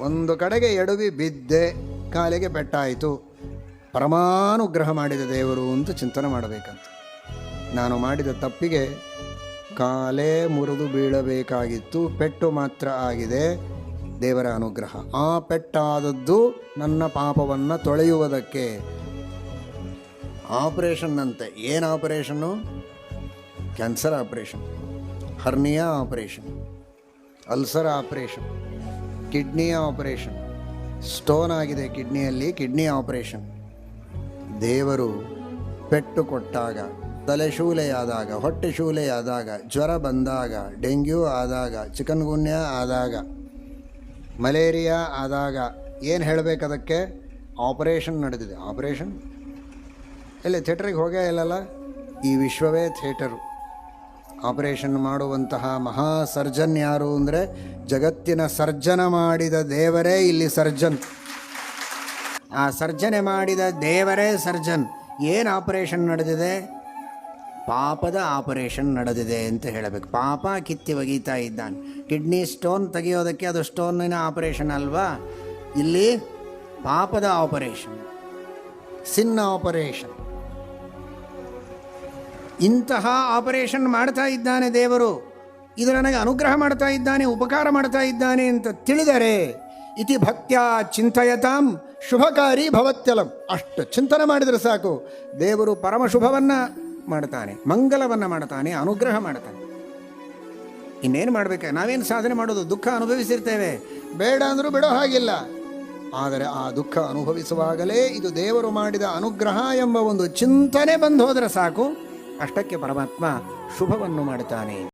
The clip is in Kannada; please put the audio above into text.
ಒಂದು ಕಡೆಗೆ ಎಡವಿ ಬಿದ್ದೆ ಕಾಲಿಗೆ ಪೆಟ್ಟಾಯಿತು. ಪರಮಾನುಗ್ರಹ ಮಾಡಿದ ದೇವರು ಅಂತ ಚಿಂತನೆ ಮಾಡಬೇಕಂತ. ನಾನು ಮಾಡಿದ ತಪ್ಪಿಗೆ ಕಾಲೇ ಮುರಿದು ಬೀಳಬೇಕಾಗಿತ್ತು. ಪೆಟ್ಟು ಮಾತ್ರ ಆಗಿದೆ ದೇವರ ಅನುಗ್ರಹ. ಆ ಪೆಟ್ಟಾದದ್ದು ನನ್ನ ಪಾಪವನ್ನು ತೊಳೆಯುವುದಕ್ಕೆ. ಆಪರೇಷನ್ನಂತೆ ಏನು operation cancer operation hernia operation ulcer operation ಕಿಡ್ನಿಯ operation. Stone ಆಗಿದೆ ಕಿಡ್ನಿಯಲ್ಲಿ, ಕಿಡ್ನಿ ಆಪರೇಷನ್. ದೇವರು ಪೆಟ್ಟು ಕೊಟ್ಟಾಗ, ತಲೆ ಶೂಲೆಯಾದಾಗ, ಹೊಟ್ಟೆ ಶೂಲೆಯಾದಾಗ, ಜ್ವರ ಬಂದಾಗ, ಡೆಂಗ್ಯೂ ಆದಾಗ, ಚಿಕನ್ಗುನ್ಯ ಆದಾಗ, ಮಲೇರಿಯಾ ಆದಾಗ ಏನು ಹೇಳಬೇಕು ಅದಕ್ಕೆ? ಆಪರೇಷನ್ ನಡೆದಿದೆ. ಆಪರೇಷನ್? ಎಲ್ಲ ಥಿಯೇಟ್ರಿಗೆ ಹೋಗೇ ಇಲ್ಲಲ್ಲ? ಈ ವಿಶ್ವವೇ ಥಿಯೇಟರು. ಆಪರೇಷನ್ ಮಾಡುವಂತಹ ಮಹಾ ಸರ್ಜನ್ ಯಾರು ಅಂದರೆ ಜಗತ್ತಿನ ಸರ್ಜನ ಮಾಡಿದ ದೇವರೇ ಇಲ್ಲಿ ಸರ್ಜನ್. ಆ ಸರ್ಜನೆ ಮಾಡಿದ ದೇವರೇ ಸರ್ಜನ್. ಏನು ಆಪರೇಷನ್ ನಡೆದಿದೆ? ಪಾಪದ ಆಪರೇಷನ್ ನಡೆದಿದೆ ಅಂತ ಹೇಳಬೇಕು. ಪಾಪ ಕಿತ್ತಿ ಒಗೀತಾ ಇದ್ದಾನೆ. ಕಿಡ್ನಿ ಸ್ಟೋನ್ ತೆಗೆಯೋದಕ್ಕೆ ಅದು ಸ್ಟೋನಿನ ಆಪರೇಷನ್ ಅಲ್ವಾ? ಇಲ್ಲಿ ಪಾಪದ ಆಪರೇಷನ್ ಸಿನ್ ಆಪರೇಷನ್. ಇಂತಹ ಆಪರೇಷನ್ ಮಾಡ್ತಾ ಇದ್ದಾನೆ ದೇವರು. ಇದು ನನಗೆ ಅನುಗ್ರಹ ಮಾಡ್ತಾ ಇದ್ದಾನೆ, ಉಪಕಾರ ಮಾಡ್ತಾ ಇದ್ದಾನೆ ಅಂತ ತಿಳಿದರೆ ಇತಿ ಭಕ್ತ್ಯ ಚಿಂತಯತಾಂ ಶುಭಕಾರಿ ಭವತ್ಯಲಂ. ಅಷ್ಟು ಚಿಂತನೆ ಮಾಡಿದರೆ ಸಾಕು. ದೇವರು ಪರಮ ಶುಭವನ್ನು ಮಾಡ್ತಾನೆ, ಮಂಗಲವನ್ನು ಮಾಡ್ತಾನೆ, ಅನುಗ್ರಹ ಮಾಡ್ತಾನೆ. ಇನ್ನೇನು ಮಾಡಬೇಕು? ನಾವೇನು ಸಾಧನೆ ಮಾಡೋದು? ದುಃಖ ಅನುಭವಿಸಿರ್ತೇವೆ. ಬೇಡ ಅಂದರೂ ಬಿಡೋ ಹಾಗಿಲ್ಲ. ಆದರೆ ಆ ದುಃಖ ಅನುಭವಿಸುವಾಗಲೇ ಇದು ದೇವರು ಮಾಡಿದ ಅನುಗ್ರಹ ಎಂಬ ಒಂದು ಚಿಂತನೆ ಬಂದು ಹೋದರೆ ಸಾಕು. ಅಷ್ಟಕ್ಕೆ ಪರಮಾತ್ಮ ಶುಭವನ್ನು ಮಾಡುತ್ತಾನೆ.